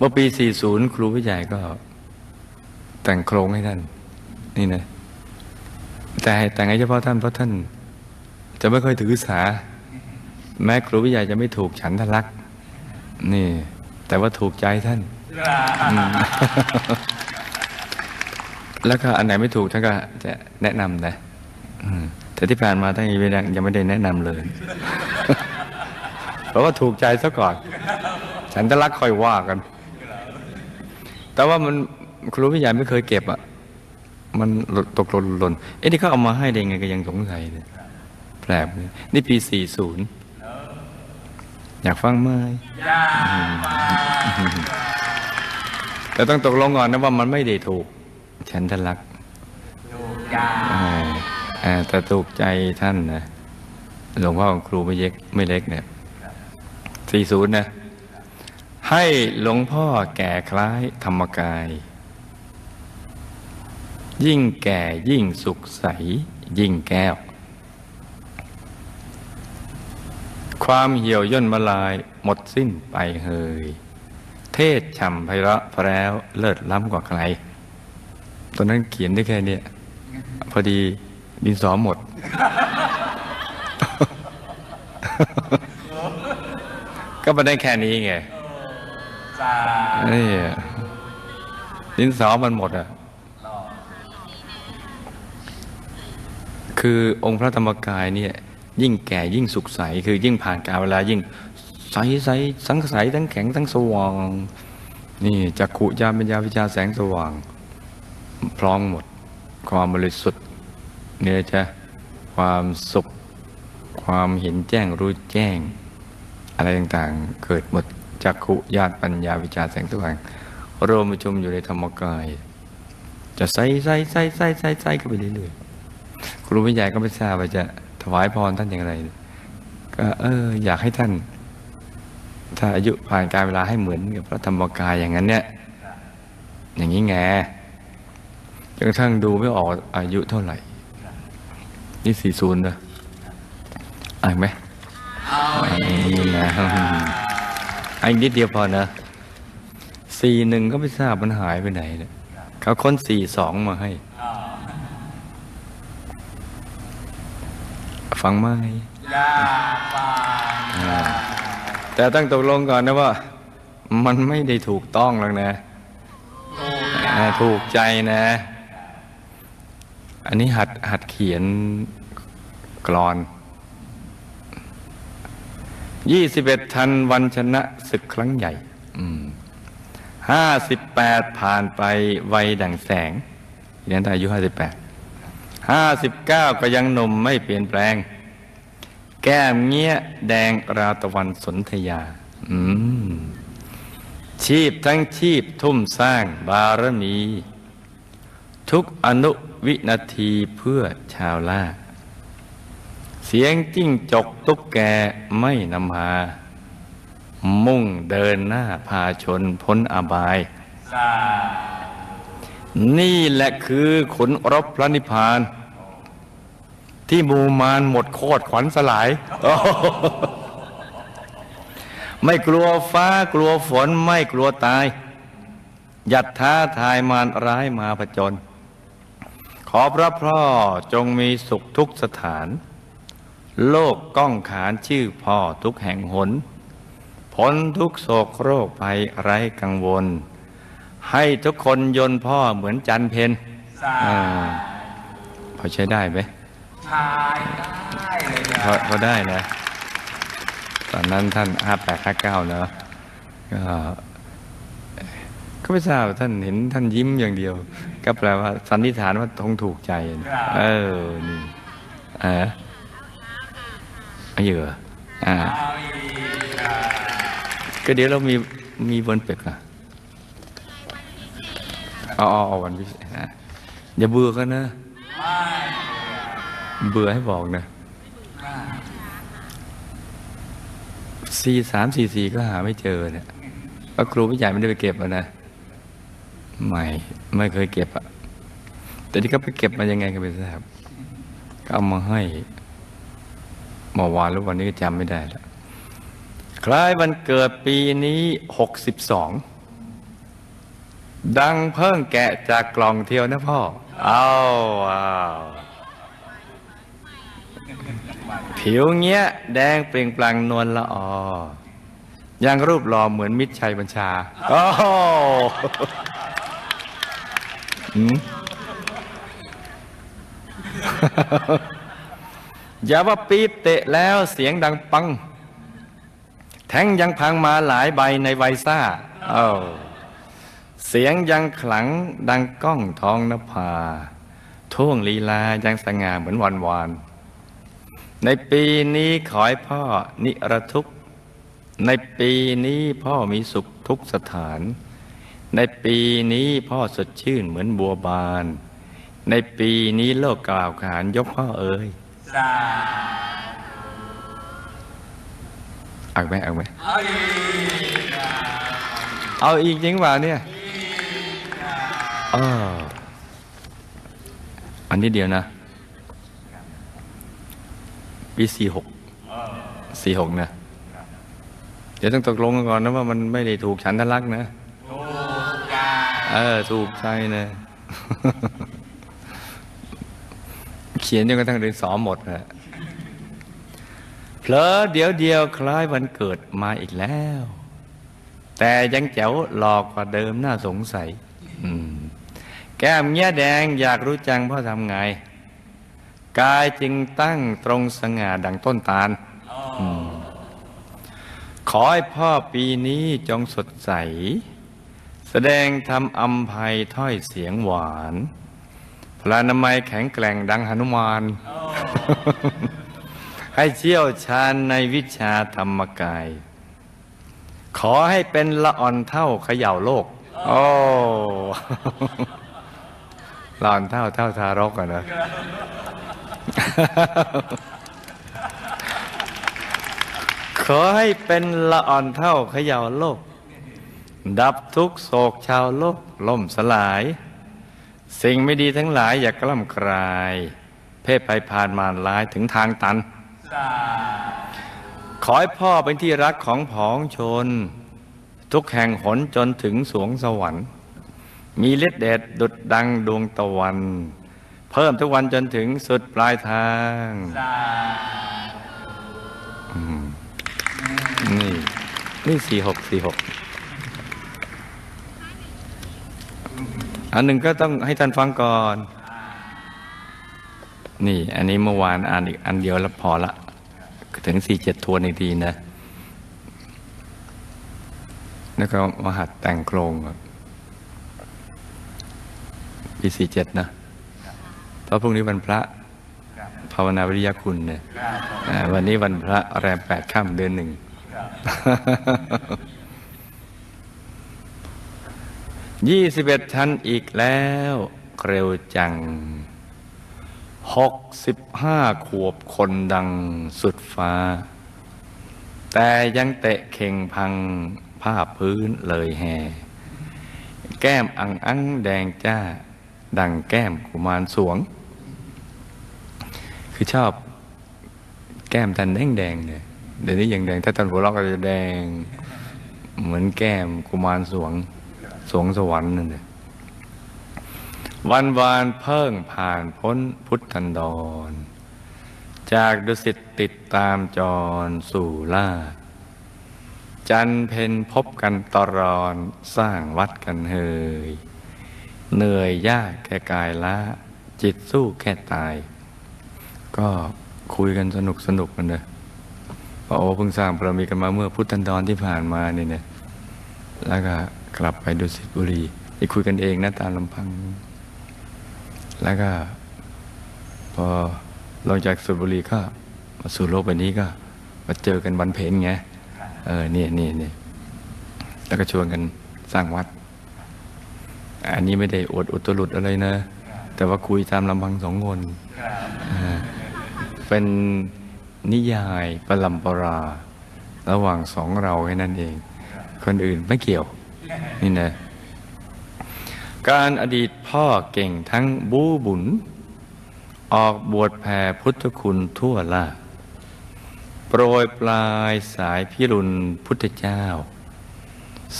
เมื่อปี 40 ครูผู้ใหญ่ก็ แต่งโครงให้ท่าน นี่นะ แต่แต่งให้เฉพาะท่านเพราะท่าน จะไม่ค่อยถือสา แม้ครูผู้ใหญ่จะไม่ถูกฉันทลักษ์นี่ แต่ว่าถูกใจท่าน แล้วก็อันไหนไม่ถูกท่านก็จะแนะนำนะแต่ที่ผ่านมาท่านยังไม่ได้ยังไม่ได้แนะนำเลย เพราะว่าถูกใจซะก่อน ฉันทลักคอยว่ากัน แต่ว่ามันครูผู้ใหญ่ไม่เคยเก็บอะมันหลุดตกหล่นหล่นเอ๊ะนี่เขาเอามาให้ได้ไงก็ยังสงสัยเลยแปลกเลยนี่ปี40อยากฟังไหมแต่ต้องตกลงก่อนนะว่ามันไม่ได้ถูก ฉันทลักษณ์อ่าอ่าแต่ถูกใจท่านนะหลวงพ่อของครูไม่เล็กไม่เล็กเนี่ย40นะ ให้หลวงพ่อแก่คล้ายธรรมกาย ยิ่งแก่ยิ่งสุขใส ยิ่งแก้ว ความเหี่ยวย่นมาลายหมดสิ้นไปเฮย เทศฉ่ำไพเราะแพร้วเลิศล้ำกว่าใคร ตอนนั้นเขียนได้แค่นี้พอดีดินสอหมดก็มาได้แค่นี้ไง นี่ดินสอมันหมดอะ คือองค์พระธรรมกายเนี่ย ยิ่งแก่ยิ่งสุขใส คือยิ่งผ่านกาลเวลายิ่งใสใสสังใสทั้งแข็งทั้งสว่าง นี่จักขุญาณปัญญาวิชาแสงสว่าง พร้อมหมด ความบริสุทธิ์เนี่ยจะความสุข ความเห็นแจ้งรู้แจ้ง อะไรต่างๆ เกิดหมด จักขุญาณปัญญาวิชาแสงสว่างรวมประชุมอยู่ในธรรมกาย จะใส่ใส่ใส่ใส่ใส่ใส่ก็ไปเรื่อยๆครูวิญญาก็ไม่ทราบว่าจะถวายพรท่านอย่างไร ก็เอออยากให้ท่าน ถ้าอายุผ่านการเวลาให้เหมือนกับพระธรรมกายอย่างนั้นเนี่ย อย่างนี้ไงจนกระทั่งดูไม่ออกอายุเท่าไหร่ นี่สี่ศูนย์นะอ่านไหมเอาอีกนะ อันนิดเดียวพอนะสี่หนึ่งก็ไม่ทราบมันหายไปไหนเนี่ยเขาค้นสี่สองมาให้ ฟังไหมอ่าแต่ต้องตกลงก่อนนะว่า มันไม่ได้ถูกต้องหรอกนะอ่าถูกใจนะ อันนี้หัดหัดเขียนกรอน ยี่สิบเอ็ดทันวันชนะศึกครั้งใหญ่ห้าสิบแปดผ่านไปไวดังแสงยันอายุห้าสิบแปดห้าสิบเก้าก็ยังหนุ่มไม่เปลี่ยนแปลง แก้มเงี้ยแดงราตะวันสนธยา อืมชีพทั้งชีพทุ่มสร้างบารมี ทุกอนุวินาทีเพื่อชาวล่า เสียงจิ้งจกตุ๊กแกไม่นำพามุ่งเดินหน้าพาชนพ้นอบาย นี่แหละคือขุนรบพระนิพพาน ที่มูมารหมดโคตรขวัญสลาย ไม่กลัวฟ้ากลัวฝนไม่กลัวตาย หยัดท้าทายมารร้ายมาผจญขอพระพ่อจงมีสุขทุกสถาน โลกก้องขานชื่อพ่อทุกแห่งหนพ้นทุกโศกโรคภัยไร้กังวล ให้ทุกคนยนต์พ่อเหมือนจันเพนอ่าพอใช้ได้ไหมชายได้เลยพอพอได้นะ ตอนนั้นท่านห้าแปดห้าเก้าเนอะก็ก็ไม่ทราบท่านเห็นท่านยิ้มอย่างเดียว ก็แปลว่าสันนิษฐานว่าคงถูกใจนะเออ นี่เออเอาอยู่เหรออ่าเอาอีกอะก็เดี๋ยวเรามีมีบนเป็กอะอาเออวันพิเศษอย่าเบื่อกันนะเบื่อให้บอกนะสี่สามสี่สี่ก็หาไม่เจอเนี่ยพราะครูผู้ใหญ่ไม่ได้ไปเก็บอะนะไม่ไม่เคยเก็บอะแต่ที่เขาไปเก็บมายังไงก็ไม่ทราบก็เอามาให้ เมื่อวานหรือวันนี้จำไม่ได้แล้วคล้ายวันเกิดปีนี้หกสิบสองดังเพิ่งแกะจากกล่องเที่ยวนะพ่อ เอาว้าวผิวเงี้ย แดงเปล่งปลั่งนวลละออยังรูปหล่อเหมือนมิตรชัยบัญชา โอ้โหหืม อย่าว่าปี๊บเตะแล้วเสียงดังปัง แทงยังพังมาหลายใบในไวซ่าเอ้าเสียงยังขลังดังก้องทองนภาท่วงลีลายังสง่าเหมือนวันวาน ในปีนี้ขอให้พ่อนิรทุกข์ ในปีนี้พ่อมีสุขทุกสถาน ในปีนี้พ่อสดชื่นเหมือนบัวบาน ในปีนี้โลกกล่าวขานยกพ่อเอ่ย สาเอาไหมเอาไหมเอาอีกเอาอีกจริงเปล่าเนี่ยเอออันนี้เดียวนะปีสี่หกสี่หกนะ เดี๋ยวต้องตกลงกันก่อนนะว่ามันไม่ได้ถูกฉันทลักษณ์นะ ถูกใจเออ ถูกใจนะเขียนจนกระทั่งเรียนสอหมดนะเพลอเดี๋ยวเดียวคล้ายวันเกิดมาอีกแล้ว แต่ยังแจ๋วหลอกกว่าเดิมน่าสงสัยแก้มเงี้ยแดงอยากรู้จังพ่อทำไง กายจึงตั้งตรงสง่าดังต้นตาลขอให้พ่อปีนี้จงสดใส แสดงทำอัมภัยถ้อยเสียงหวาน พลานามัยแข็งแกร่งดังหนุมาน ให้เชี่ยวชาญในวิชาธรรมกาย ขอให้เป็นละอ่อนเท่าเขย่าโลก โอ้ละอ่อนเท่าเท่าทารกอะนะขอให้เป็นละอ่อนเท่าเขย่าโลก ดับทุกโศกชาวโลกล่มสลาย สิ่งไม่ดีทั้งหลายอย่ากล้ำกลาย เพศภัยผ่านมาร้ายถึงทางตัน ขอให้พ่อเป็นที่รักของผองชน ทุกแห่งหนจนถึงสวงสวรรค์ มีฤทธิ์เดชดุดดังดวงตะวัน เพิ่มทุกวันจนถึงสุดปลายทางนี่นี่สี่หกสี่หก อันหนึ่งก็ต้องให้ท่านฟังก่อน นี่ อันนี้เมื่อวานอ่านอีกอันเดียวแล้วพอละ ถึงสี่เจ็ดทวนอีกทีนะ แล้วก็มาหัดแต่งโครงปีสี่เจ็ดนะ เพราะพรุ่งนี้วันพระภาวนาวิริยคุณเนี่ยวันนี้วันพระแรมแปดค่ำเดือนหนึ่ง ยี่สิบเอ็ดชั้นอีกแล้ว เร็วจังหกสิบห้าขวบคนดังสุดฟ้า แต่ยังเตะเข่งพังผ้าพื้นเลยแฮ แก้มอังอังแดงจ้า ดังแก้มกุมารสวง คือชอบแก้มทันแดงแดงเนี่ยเดี๋ยวนี้ยังแดง ถ้าทันหัวเราก็จะแดง เหมือนแก้มกุมารสวง สวงสวรรค์นั่นเลยวันวานเพิ่งผ่านพ้นพุทธันดร จากดุสิตติดตามจรสู่ล่า จันเพนพบกันตรอนสร้างวัดกันเฮย เหนื่อยยากแค่กายละ จิตสู้แค่ตาย ก็คุยกันสนุกสนุกกันเลยพระโอเพิ่งสร้างบารมีกันมาเมื่อพุทธันดรที่ผ่านมานี่เนี่ยแล้วก็ กลับไปดุสิตบุรีไปคุยกันเองนะตามลำพัง แล้วก็ พอลงจากสุบุรีก็มาสู่โลกใบนี้ก็ มาเจอกันวันเพ็ญไงเออเนี่ยเนี่ยเนี่ยแล้วก็ชวนกันสร้างวัด อันนี้ไม่ได้อวดอุตรุดอะไรนะ แต่ว่าคุยตามลำพังสองคนเป็นนิยายประลำปรา ระหว่างสองเราแค่นั้นเอง คนอื่นไม่เกี่ยว นี่นะการอดีตพ่อเก่งทั้งบูบุญ ออกบวชแผ่พุทธคุณทั่วลาโปรยปลายสายพิรุณพุทธเจ้า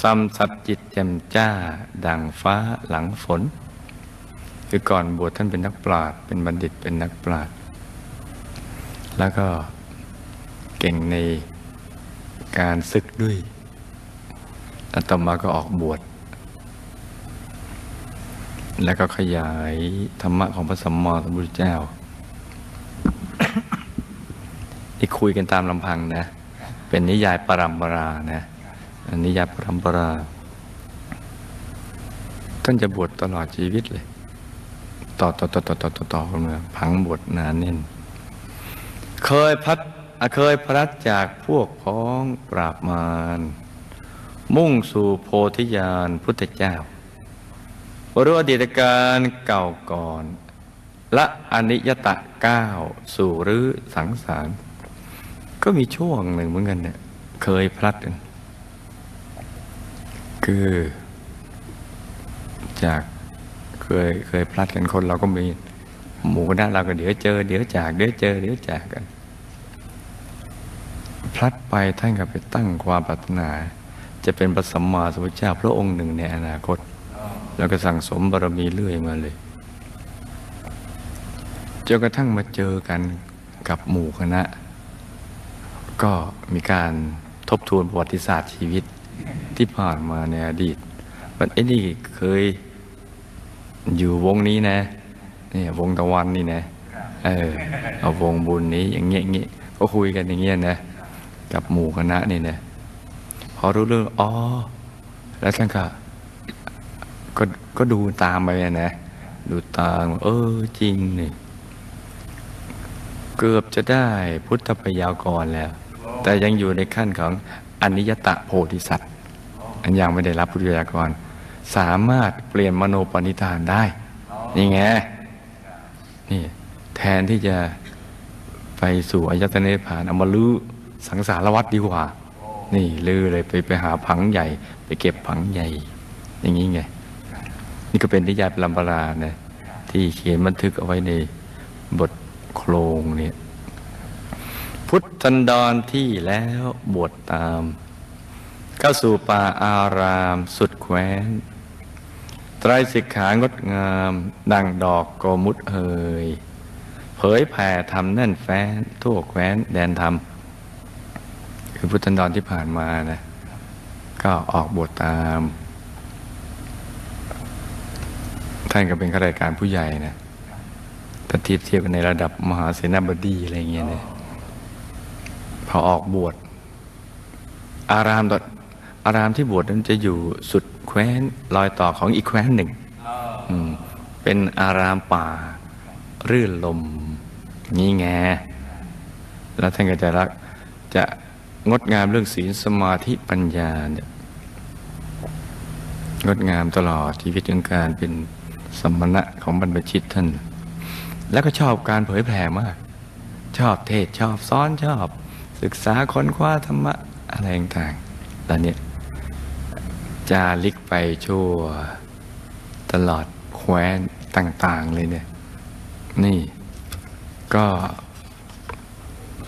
ซัมสัดจิตแจ่มจ้า ดังฟ้าหลังฝน คือก่อนบวชท่านเป็นนักปราชญ์เป็นบัณฑิตเป็นนักปราชญ์แล้วก็เก่งในการศึกด้วย แล้วต่อมาก็ออกบวช แล้วก็ขยายธรรมะของพระสัมมาสัมพุทธเจ้า ที่คุยกันตามลำพังนะ เป็นนิยายปรัมปรานะนิยายปรัมปราท่านจะบวชตลอดชีวิตเลย ต่อต่อต่อต่อต่อต่อต่อกันมาพังบวชนานเน่น เคยพัดเคยพลัดจากพวกพ้องปราบมาร มุ่งสู่โพธิญาณพุทธเจ้ารู้อดีตการเก่าก่อน และอนิยตะก้าวสู่รื้อสังสาร ก็มีช่วงหนึ่งเหมือนกันเนี่ยเคยพลัดกันคือ จากเคยเคยพลัดกันคนเราก็มีหมู่คณะเราก็เดี๋ยวเจอเดี๋ยวจากเดี๋ยวเจอเดี๋ยวจากกัน พลัดไปท่านก็ไปตั้งความปรารถนา จะเป็นพระสัมมาสัมพุทธเจ้าพระองค์หนึ่งในอนาคต แล้วก็สั่งสมบารมีเรื่อยมาเลยจนกระทั่งมาเจอกันกับหมู่คณะ ก็มีการทบทวนประวัติศาสตร์ชีวิตที่ผ่านมาในอดีตว่าไอ้นี่เคยอยู่วงนี้นะเนี่ยวงตะวันนี่นะเออเอาวงบุญนี้อย่างเงี้ยอย่างเงี้ยก็คุยกันอย่างเงี้ยนะ กับหมู่คณะนี่นะ พอรู้เรื่องอ๋อแล้วท่านก็ก็ก็ดูตามไปนะ ดูตามเออจริงนี่เกือบจะได้พุทธพยากรแล้ว แต่ยังอยู่ในขั้นของอนิยตะโพธิสัตว์อันยังไม่ได้รับพุทธพยากร สามารถเปลี่ยนมโนปณิธานได้นี่ไงนี่แทนที่จะไปสู่อายตนะนิพพานเอามาลื้อสังสารวัฏดีกว่า นี่ลื้อเลยไปไปหาผังใหญ่ ไปเก็บผังใหญ่ อย่างนี้ไง นี่ก็เป็นนิยายปรัมปรานะที่เขียนบันทึกเอาไว้ในบทโครงเนี่ยพุทธันดรที่แล้วบวชตามเข้าสู่ป่าอารามสุดแคว้นไตรสิกขางดงามดังดอกโกมุตเฮยเผยแผ่ธรรมแน่นแฟ้นทั่วแคว้นแดนธรรม คือพุทธันดรที่ผ่านมานะก็ออกบวชตาม ท่านก็เป็นข้าราชการผู้ใหญ่นะถ้าเทียบเทียบในระดับมหาเสนาบดีอะไรเงี้ยเนะพอออกบวชอารามตอนอารามที่บวชนั้นจะอยู่สุดแคว้นรอยต่อของอีกแคว้นหนึ่งอืมเป็นอารามป่า รื่นลมงี้แงแล้วท่านก็จะรักจะ งดงามเรื่องศีลสมาธิปัญญาเนี่ยงดงามตลอดชีวิตของการเป็นสมณะของบรรพชิตท่าน แล้วก็ชอบการเผยแผ่มาก ชอบเทศชอบซ้อนชอบ ศึกษาค้นคว้าธรรมะอะไรต่างๆแล้วเนี่ยจาริกไปชั่วตลอดแคว้นต่างๆเลยเนี่ย นี่ก็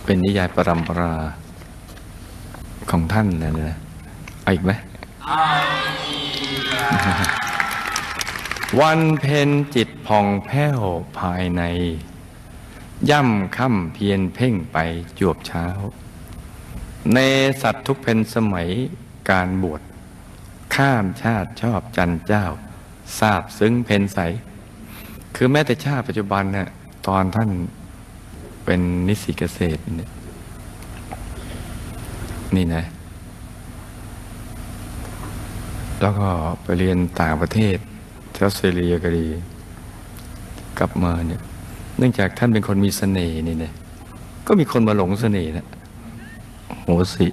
เป็นนิยายปรัมปรา ของท่านนะนะเอาอีกไหมวันเพ็ญจิตผ่องแผ้วภายใน ย่ำค่ำเพียรเพ่งไปจวบเช้า ในสัตว์ทุกเพนสมัยการบวชข้ามชาติชอบจันเจ้าทราบซึ้งเพนใส คือแม้แต่ชาติปัจจุบันเนี่ยตอนท่านเป็นนิสิตเกษตรเนี่ย นี่นะ แล้วก็ไปเรียนต่างประเทศออสเตรเลียก็ดี กลับมาเนี่ย เนื่องจากท่านเป็นคนมีเสน่ห์นี่เนี่ย ก็มีคนมาหลงเสน่ห์นะโหสิ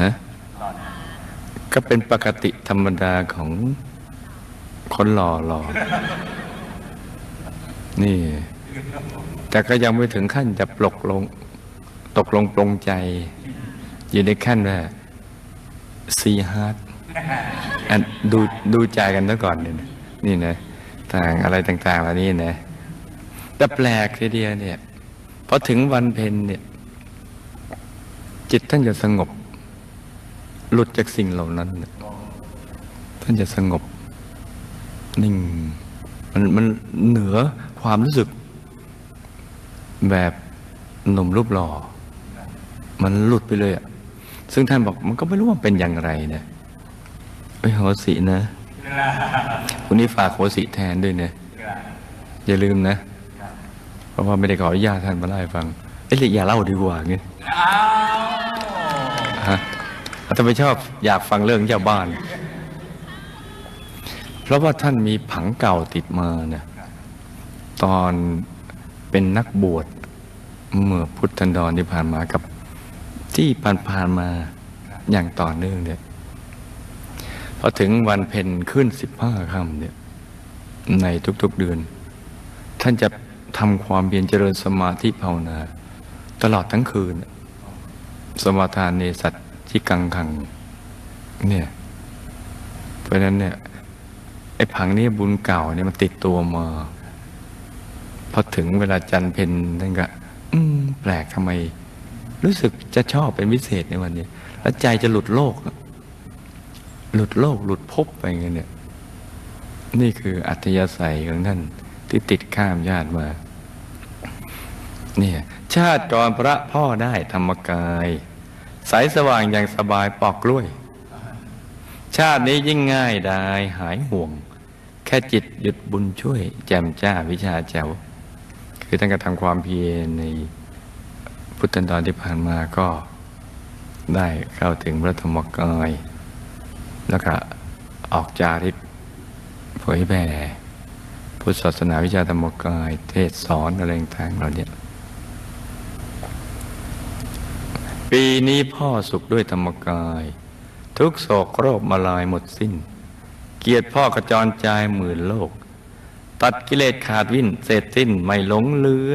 ฮะก็เป็นปกติธรรมดาของคนหล่อหล่อนี่ แต่ก็ยังไม่ถึงขั้นจะปลกลง ตกลงปลงใจ อยู่ในขั้นว่าซีฮาร์ดดูดูใจกันซะก่อนเนี่ยนะนี่นะต่างอะไรต่างๆเหล่านี้นะแต่แปลกทีเดียวเนี่ยพอถึงวันเพ็ญเนี่ย จิตท่านจะสงบ หลุดจากสิ่งเหล่านั้น ท่านจะสงบ นิ่ง มันมันเหนือความรู้สึก แบบหนุ่มรูปหล่อ มันหลุดไปเลยอะซึ่งท่านบอกมันก็ไม่รู้ว่าเป็นอย่างไรเนะไปโหสินะวันนี้ฝากโหสิแทนด้วยเนะอย่าลืมนะ เพราะว่าไม่ได้ขออนุญาตท่านมาเล่าให้ฟังเอ้ยอย่าเล่าดีกว่างี้อ้าวฮะถ้าไม่ชอบอยากฟังเรื่องเจ้าบ้าน เพราะว่าท่านมีผังเก่าติดมาเนี่ยตอนเป็นนักบวชเมื่อพุทธันดรที่ผ่านมากับ ที่ผ่านๆมาอย่างต่อเนื่องเนี่ยพอถึงวันเพ็ญขึ้นสิบห้าค่ำเนี่ยในทุกๆเดือน ท่านจะทำความเพียรเจริญสมาธิภาวนา ตลอดทั้งคืน สมาทานเนสัตที่กังขังเนี่ยเพราะนั้นเนี่ยไอ้ผังนี้บุญเก่าเนี่ยมันติดตัวมาพอถึงเวลาจันเพนท่านก็แปลกทำไม รู้สึกจะชอบเป็นพิเศษในวันนี้ แล้วใจจะหลุดโลก หลุดโลกหลุดภพไปไงเนี่ย นี่คืออัธยาศัยของท่านที่ติดข้ามญาติมา เนี่ย ชาติก่อนพระพ่อได้ธรรมกาย สายสว่างอย่างสบายปอกกล้วย ชาตินี้ยิ่งง่ายดายหายห่วง แค่จิตหยุดบุญช่วย แจมจ้าวิชาแจ๋วคือท่านกระทำความเพียรใน พุทธันดรที่ผ่านมาก็ได้เข้าถึงพระธรรมกาย แล้วก็ออกจาริกเผยแผ่พุทธศาสนาวิชาธรรมกาย เทศสอนอะไรต่างๆเราเนี่ยปีนี้พ่อสุขด้วยธรรมกาย ทุกโศกโรคมาลายหมดสิ้น เกียรติพ่อกระจรใจายหมื่นโลก ตัดกิเลสขาดวิ่นเสร็จสิ้นไม่หลงเหลือ